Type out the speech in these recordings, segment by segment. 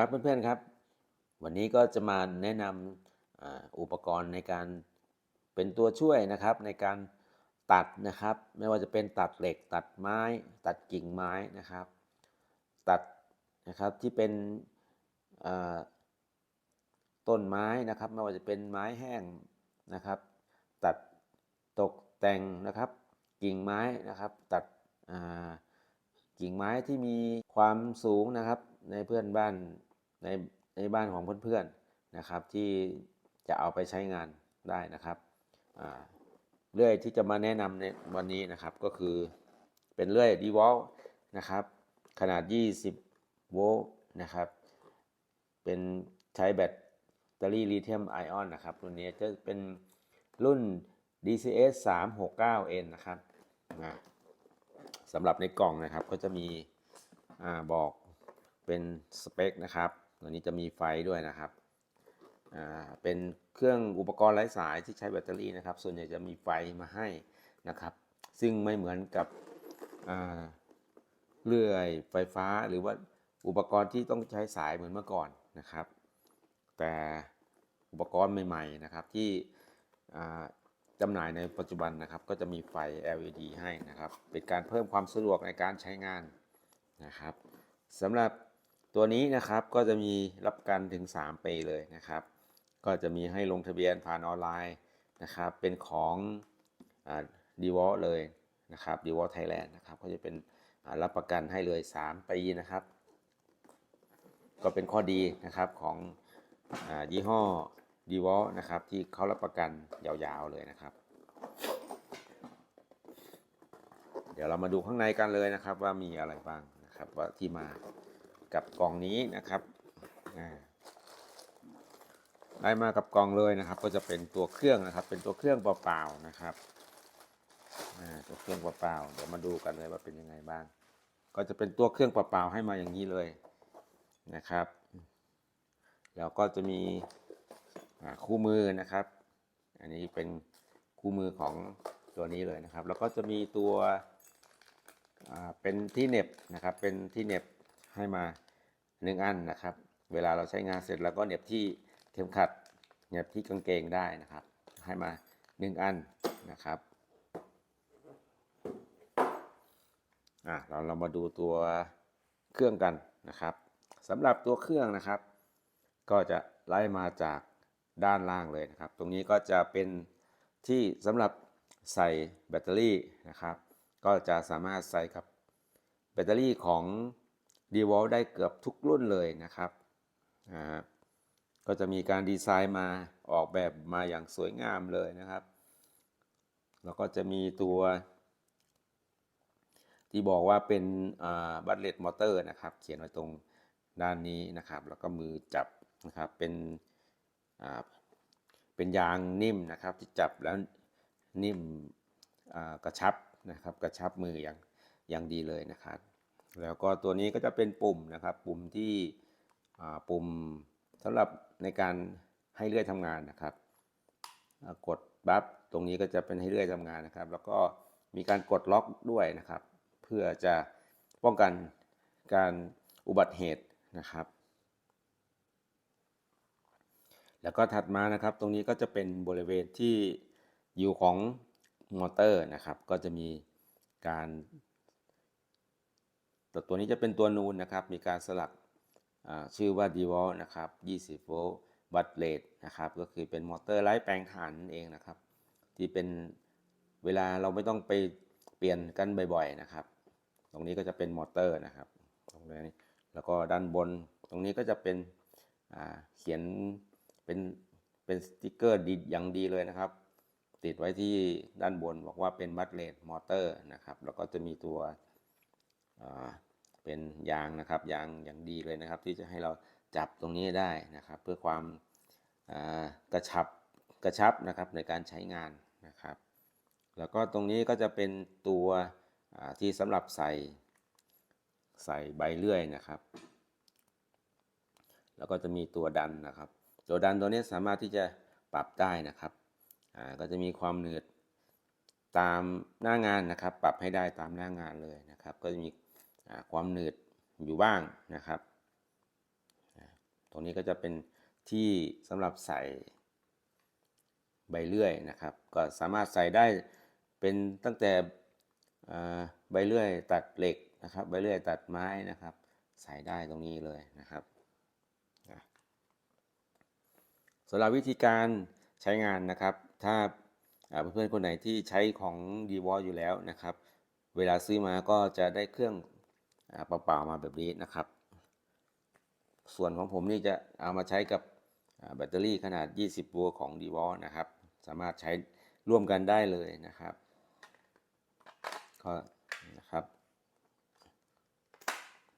ครับเพื่อนๆครับ วันนี้ก็จะมาแนะนำอ่าอุปกรณ์ในการเป็นตัวช่วยนะครับ ในการตัดนะครับ ไม่ว่าจะเป็นตัดเหล็ก ตัดไม้ ตัดกิ่งไม้นะครับ ตัดนะครับที่เป็นต้นไม้นะครับ ไม่ว่าจะเป็นไม้แห้งนะครับ ตัดตกแต่งนะครับ กิ่งไม้นะครับ ตัดกิ่งไม้ที่มีความสูงนะครับในเพื่อนบ้าน ในในบ้านของเพื่อนๆนะครับที่จะเอาไปใช้งานได้นะครับเลื่อยที่จะมาแนะนำในวันนี้นะครับก็คือเป็นเลื่อยดีวอลนะครับขนาด 20 โวลต์นะครับเป็นใช้แบตเตอรี่ลิเธียมไอออนนะครับรุ่นนี้จะเป็นรุ่น DCS 369N นะครับสำหรับในกล่องนะครับก็จะมีอบอกเป็นสเปคนะครับ ตัวนี้จะมีไฟด้วยนะครับอ่าเป็นเครื่องอุปกรณ์ไร้สายที่ใช้แบตเตอรี่นะครับ ส่วนใหญ่จะมีไฟมาให้นะครับ ซึ่งไม่เหมือนกับเลื่อยไฟฟ้าหรือว่าอุปกรณ์ที่ต้องใช้สายเหมือนเมื่อก่อนนะครับ แต่อุปกรณ์ใหม่ๆนะครับที่จำหน่ายในปัจจุบันนะครับ ก็จะมีไฟ LED ให้นะครับ เป็นการเพิ่มความสะดวกในการใช้งานนะครับสำหรับ ตัวนี้นะครับก็จะมีรับประกันถึง 3 ปีเลยนะครับ ก็จะมีให้ลงทะเบียนผ่านออนไลน์นะครับ เป็นของดีวอลเลยนะครับดีวอลไทยแลนด์นะครับก็จะเป็นรับประกันให้เลย 3 ปีนะครับ ก็เป็นข้อดีนะครับของอยี่ห้อดีวอลนะครับที่เขารับประกันยาวๆเลยนะครับ เดี๋ยวเรามาดูข้างในกันเลยนะครับว่ามีอะไรบ้างนะครับว่าที่มา กับกล่องนี้นะครับได้มากับกล่องเลยนะครับ ก็จะเป็นตัวเครื่องนะครับ เป็นตัวเครื่องเปล่าๆนะครับตัวเครื่องเปล่าๆเดี๋ยวมาดูกันเลยว่าเป็นยังไงบ้าง ก็จะเป็นตัวเครื่องเปล่าๆให้มาอย่างนี้เลยนะครับ แล้วก็จะมีคู่มือนะครับ อันนี้เป็นคู่มือของตัวนี้เลยนะครับ แล้วก็จะมีตัวเป็นที่เน็บนะครับ เป็นที่เน็บ ให้มาหนึ่งอันนะครับ เวลาเราใช้งานเสร็จแล้วก็เหน็บที่เข็มขัดเหน็บที่กางเกงได้นะครับ ให้มาหนึ่งอันนะครับอะเราเรามาดูตัวเครื่องกันนะครับสำหรับตัวเครื่องนะครับ ก็จะไล่มาจากด้านล่างเลยนะครับ ตรงนี้ก็จะเป็นที่สำหรับใส่แบตเตอรี่นะครับ ก็จะสามารถใส่กับแบตเตอรี่ของ d e v o l ได้เกือบทุกรุ่นเลยนะครับก็จะมีการดีไซน์มาออกแบบมาอย่างสวยงามเลยนะครับ แล้วก็จะมีตัว ที่บอกว่าเป็นบัตเลตมอเตอร์นะครับ เขียนไว้ตรงด้านนี้นะครับ แล้วก็มือจับนะครับเป็นเป็นยางนิ่มนะครับ ที่จับแล้วนิ่มกระชับนะครับ กระชับมืออย่างอย่างดีเลยนะครับ แล้วก็ตัวนี้ก็จะเป็นปุ่มนะครับ ปุ่มที่ปุ่มสำหรับในการให้เลื่อยทำงานนะครับ กดบัฟตรงนี้ก็จะเป็นให้เลื่อยทำงานนะครับ แล้วก็มีการกดล็อกด้วยนะครับ เพื่อจะป้องกันการอุบัติเหตุนะครับ แล้วก็ถัดมานะครับ ตรงนี้ก็จะเป็นบริเวณที่อยู่ของมอเตอร์นะครับ ก็จะมีการ ตัวตัวนี้จะเป็นตัวนูนนะครับ มีการสลักชื่อว่า d e v o l นะครับ 20 โวลต์บัตเลตนะครับ ก็คือเป็นมอเตอร์ไร้แปลงถ่านนั่นเองนะครับ ที่เป็นเวลาเราไม่ต้องไปเปลี่ยนกันบ่อยๆนะครับ ตรงนี้ก็จะเป็นมอเตอร์นะครับ ตรงนี้ แล้วก็ด้านบน ตรงนี้ก็จะเป็นเขียนเป็นเป็นสติกเกอร์ดีอย่างดีเลยนะครับ ติดไว้ที่ด้านบนบอกว่าเป็นบัตเลตมอเตอร์นะครับ แล้วก็จะมีตัว เป็นยางนะครับยางอย่างดีเลยนะครับ ที่จะให้เราจับตรงนี้ได้นะครับ เพื่อความกระชับกระชับนะครับในการใช้งานนะครับ แล้วก็ตรงนี้ก็จะเป็นตัวที่สำหรับใส่ใส่ใบเลื่อยนะครับ แล้วก็จะมีตัวดันนะครับ ตัวดันตัวนี้สามารถที่จะปรับได้นะครับก็จะมีความหนืดตามหน้างานนะครับ ปรับให้ได้ตามหน้างานเลยนะครับ ก็จะมี ความหนืดอยู่บ้างนะครับ ตรงนี้ก็จะเป็นที่สำหรับใส่ใบเลื่อยนะครับ ก็สามารถใส่ได้เป็นตั้งแต่ใบเลื่อยตัดเหล็กนะครับ ใบเลื่อยตัดไม้นะครับ ใส่ได้ตรงนี้เลยนะครับอะสำหรับวิธีการใช้งานนะครับ ถ้าอ่าเพื่อนๆคนไหนที่ใช้ของ d w a l อยู่แล้วนะครับ เวลาซื้อมาก็จะได้เครื่อง เปล่าๆมาแบบนี้นะครับ ส่วนของผมนี่จะเอามาใช้กับแบตเตอรี่ขนาด 20โวลต์ของ d w a l นะครับ สามารถใช้ร่วมกันได้เลยนะครับ ก็นะครับ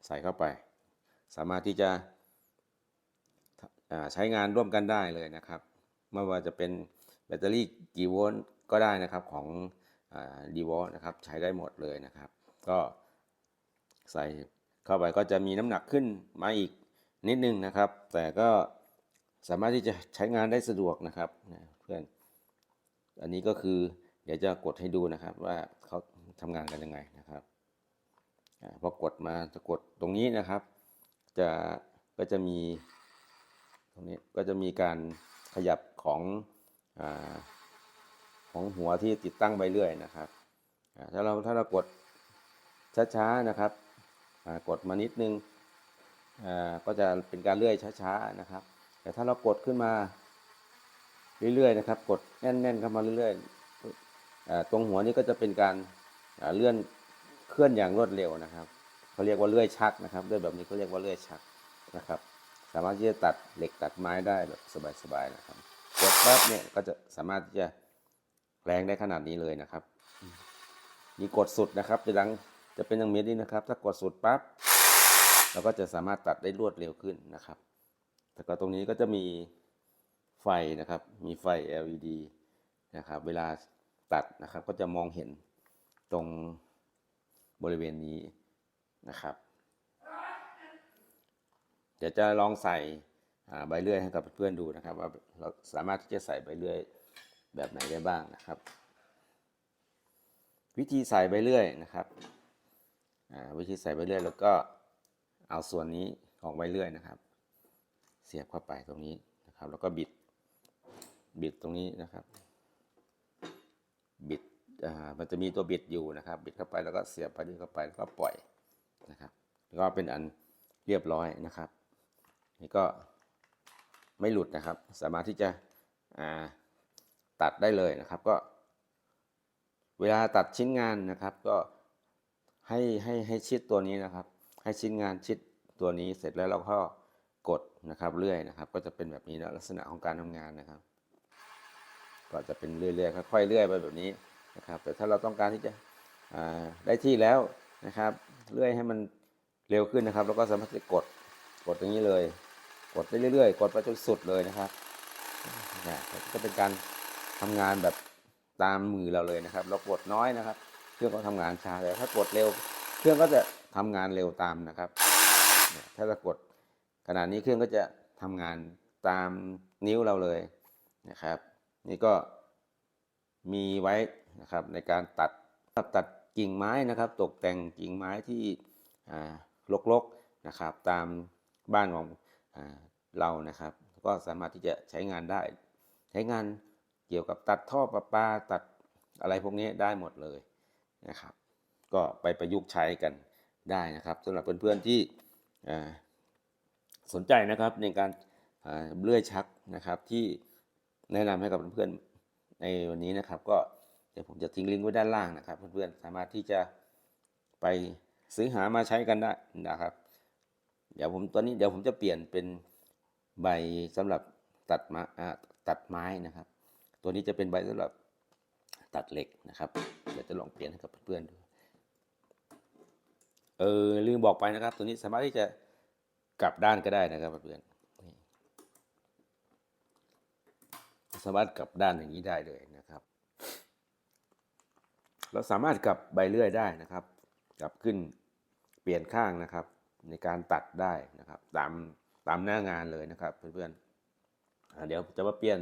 ใส่เข้าไป สามารถที่จะใช้งานร่วมกันได้เลยนะครับ ไม่ว่าจะเป็นแบตเตอรี่กี่โวลต์ก็ได้นะครับของดีวอลนะครับ ใช้ได้หมดเลยนะครับ ก็ ใส่เข้าไปก็จะมีน้ำหนักขึ้นมาอีกนิดนึงนะครับ แต่ก็สามารถที่จะใช้งานได้สะดวกนะครับเพื่อนอันนี้ก็คือเดี๋ยวจะกดให้ดูนะครับว่าเขาทำงานกันยังไงนะครับพอกดมาจะกดตรงนี้นะครับ จะก็จะมีตรงนี้ก็จะมีการขยับของอของหัวที่ติดตั้งไปเรื่อยนะครับถ้าเราถ้าเรากดช้าๆนะครับ กดมานิดนึงก็จะเป็นการเลื่อยช้าๆนะครับ แต่ถ้าเรากดขึ้นมาเรื่อยๆนะครับ กดแน่นๆเข้ามาเรื่อยๆตรงหัวนี้ก็จะเป็นการเลื่อนเคลื่อนอย่างรวดเร็วนะครับเขาเรียกว่าเลื่อยชักนะครับเลื่อยแบบนี้เขาเรียกว่าเลื่อยชักนะครับ สามารถที่จะตัดเหล็กตัดไม้ได้แบบสบายๆนะครับกดปั๊บเนี่ยก็จะสามารถที่จะแรงได้ขนาดนี้เลยนะครับนี่กดสุดนะครับจะดัง จะเป็นอย่างนี้นะครับ ถ้ากดสุดปั๊บเราก็จะสามารถตัดได้รวดเร็วขึ้นนะครับแต่ก็ตรงนี้ก็จะมีไฟนะครับ มีไฟ LED นะครับ เวลาตัดนะครับก็จะมองเห็นตรงบริเวณนี้นะครับ เดี๋ยวจะลองใส่ใบเลื่อยให้กับเพื่อนดูนะครับ ว่าเราสามารถที่จะใส่ใบเลื่อยแบบไหนได้บ้างนะครับ วิธีใส่ใบเลื่อยนะครับ วิธีใส่ใบเลื่อยแล้วก็เอาส่วนนี้ของใบเลื่อยนะครับ เสียบเข้าไปตรงนี้นะครับ แล้วก็บิดบิดตรงนี้นะครับบิดมันจะมีตัวบิดอยู่นะครับ บิดเข้าไปแล้วก็เสียบไปดึงเข้าไปแล้วก็ปล่อยนะครับก็เป็นอันเรียบร้อยนะครับ นี่ก็ไม่หลุดนะครับ สามารถที่จะตัดได้เลยนะครับ ก็ เวลาตัดชิ้นงานนะครับ ก็ ให้ให้ให้ชิดตัวนี้นะครับ ให้ชิ้นงานชิดตัวนี้เสร็จแล้วเราก็กดนะครับเลื่อยนะครับ ก็จะเป็นแบบนี้นะลักษณะของการทำงานนะครับ ก็จะเป็นเรื่อยๆค่อยๆเลื่อยไปแบบนี้นะครับ แต่ถ้าเราต้องการที่จะได้ที่แล้วนะครับเลื่อยให้มันเร็วขึ้นนะครับ แล้วก็สามารถจะกดกดอย่างนี้เลย กดไปเรื่อยๆ กดไปจนสุดเลยนะครับนะก็เป็นการทำงานแบบตามมือเราเลยนะครับ เรากดน้อยนะครับ รื่องก็ทำงานช้าแต่ถ้ากดเร็ว เครื่องก็จะทำงานเร็วตามนะครับ ถ้าเรากดขนาดนี้เครื่องก็จะทำงานตามนิ้วเราเลยนะครับ นี่ก็มีไว้นะครับในการตัดตัดกิ่งไม้นะครับ ตกแต่งกิ่งไม้ที่รกๆนะครับ ตามบ้านของอเรานะครับ ก็สามารถที่จะใช้งานได้ ใช้งานเกี่ยวกับตัดท่อประปาตัดอะไรพวกนี้ได้หมดเลย นะครับ ก็ไปประยุกต์ใช้กันได้นะครับสำหรับเพื่อนๆที่สนใจนะครับในการเลื่อยชักนะครับที่แนะนำให้กับเพื่อนๆในวันนี้นะครับ ก็เดี๋ยวผมจะทิ้งลิงก์ไว้ด้านล่างนะครับ เพื่อนๆสามารถที่จะไปซื้อหามาใช้กันได้นะครับ เดี๋ยวผมตอนนี้เดี๋ยวผมจะเปลี่ยนเป็นใบสำหรับตัดไมาอ่าตัดไม้นะครับ ตัวนี้จะเป็นใบสำหรับตัดเหล็กนะครับ เดี๋ยวจะลองเปลี่ยนให้กับเพื่อนๆดู เออลืมบอกไปนะครับ ตัวนี้สามารถที่จะกลับด้านก็ได้นะครับเพื่อนสามารถกลับด้านอย่างนี้ได้เลยนะครับ เราสามารถกลับใบเลื่อยได้นะครับ กลับขึ้นเปลี่ยนข้างนะครับ ในการตัดได้นะครับ ตามตามหน้างานเลยนะครับเพื่อนๆเดี๋ยวจะมาเปลี่ยน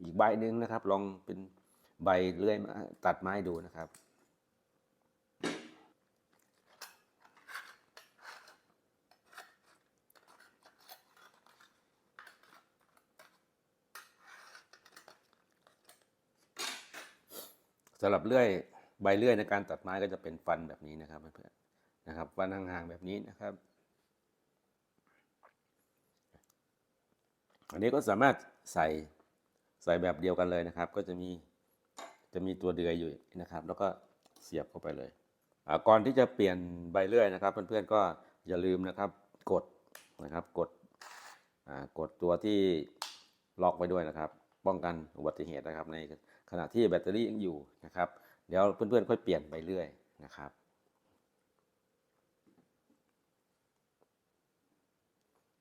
อีกใบหนึ่งนะครับ ลองเป็น ใบเลื่อยตัดไม้ดูนะครับสำหรับเลื่อยใบเลื่อยในการตัดไม้ก็จะเป็นฟันแบบนี้นะครับเพื่อนๆนะครับฟันห่างๆแบบนี้นะครับ อันนี้ก็สามารถใส่ใส่แบบเดียวกันเลยนะครับ ก็จะมี จะมีตัวเดือยอยู่นะครับ แล้วก็เสียบเข้าไปเลยก่อนที่จะเปลี่ยนใบเลื่อยนะครับ เพื่อนๆก็อย่าลืมนะครับ กดนะครับกดกดตัวที่ล็อกไว้ด้วยนะครับ ป้องกันอุบัติเหตุนะครับ ในขณะที่แบตเตอรี่ยังอยู่นะครับ เดี๋ยวเพื่อนๆค่อยเปลี่ยนใบเลื่อยนะครับ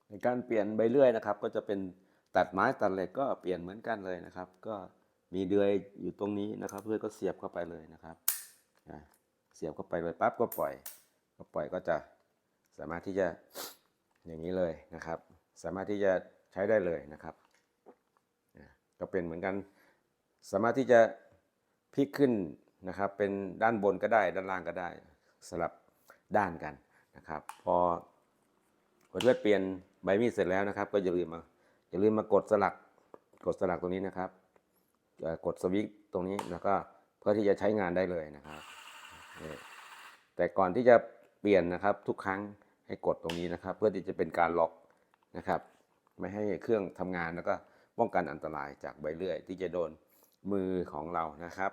ในการเปลี่ยนใบเลื่อยนะครับ ก็จะเป็นตัดไม้ตัดเหล็กก็เปลี่ยนเหมือนกันเลยนะครับ ก็ มีเดือยอยู่ตรงนี้นะครับ เพื่อนก็เสียบเข้าไปเลยนะครับเสียบเข้าไปเลยปั๊บก็ปล่อย ก็ปล่อยก็จะสามารถที่จะอย่างนี้เลยนะครับ สามารถที่จะใช้ได้เลยนะครับก็เป็นเหมือนกัน สามารถที่จะพลิกขึ้นนะครับ เป็นด้านบนก็ได้ ด้านล่างก็ได้สลับด้านกันนะครับ พอพอเพื่อนเปลี่ยนใบมีดเสร็จแล้วนะครับ ก็อย่าลืมมาอย่าลืมมากดสลักกดสลักตรงนี้นะครับ กดสวิตช์ตรงนี้แล้วก็เพื่อที่จะใช้งานได้เลยนะครับ แต่ก่อนที่จะเปลี่ยนนะครับทุกครั้งให้กดตรงนี้นะครับ เพื่อที่จะเป็นการล็อกนะครับ ไม่ให้เครื่องทำงานแล้วก็ป้องกันอันตรายจากใบเลื่อย ที่จะโดนมือของเรานะครับ